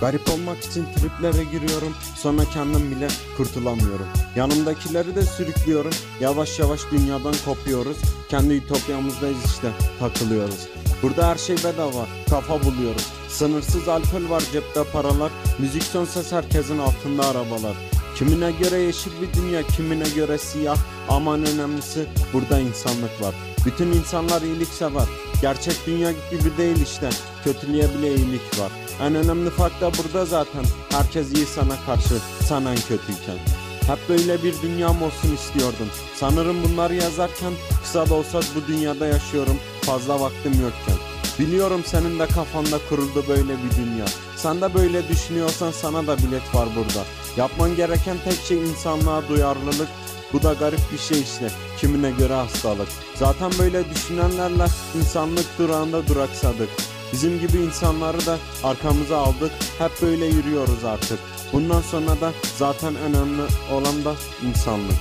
Garip olmak için triplere giriyorum. Sonra kendim bile kurtulamıyorum. Yanımdakileri de sürüklüyorum. Yavaş yavaş dünyadan kopuyoruz. Kendi ütopyamızdayız işte. Takılıyoruz. Burada her şey bedava. Kafa buluyoruz Sınırsız alkol var cepte paralar. Müzik son ses herkesin altında arabalar. Kimine göre yeşil bir dünya kimine göre siyah. Aman önemlisi burada insanlık var. Bütün insanlar iyilik sever. Gerçek dünya gibi değil işte. Kötülüğe bile iyilik var. En önemli fark da burada zaten. Herkes iyi sana karşı sen en kötüyken. Hep böyle bir dünyam olsun istiyordum. Sanırım bunları yazarken kısa da olsa bu dünyada yaşıyorum. Fazla vaktim yokken. Biliyorum senin de kafanda kuruldu böyle bir dünya. Sen de böyle düşünüyorsan sana da bilet var burada. Yapman gereken tek şey insanlığa duyarlılık. Bu da garip bir şey işte. Kimine göre hastalık. Zaten böyle düşünenlerle insanlık durağında duraksadık. Bizim gibi insanları da arkamıza aldık. Hep böyle yürüyoruz artık. Bundan sonra da zaten önemli olan da insanlık.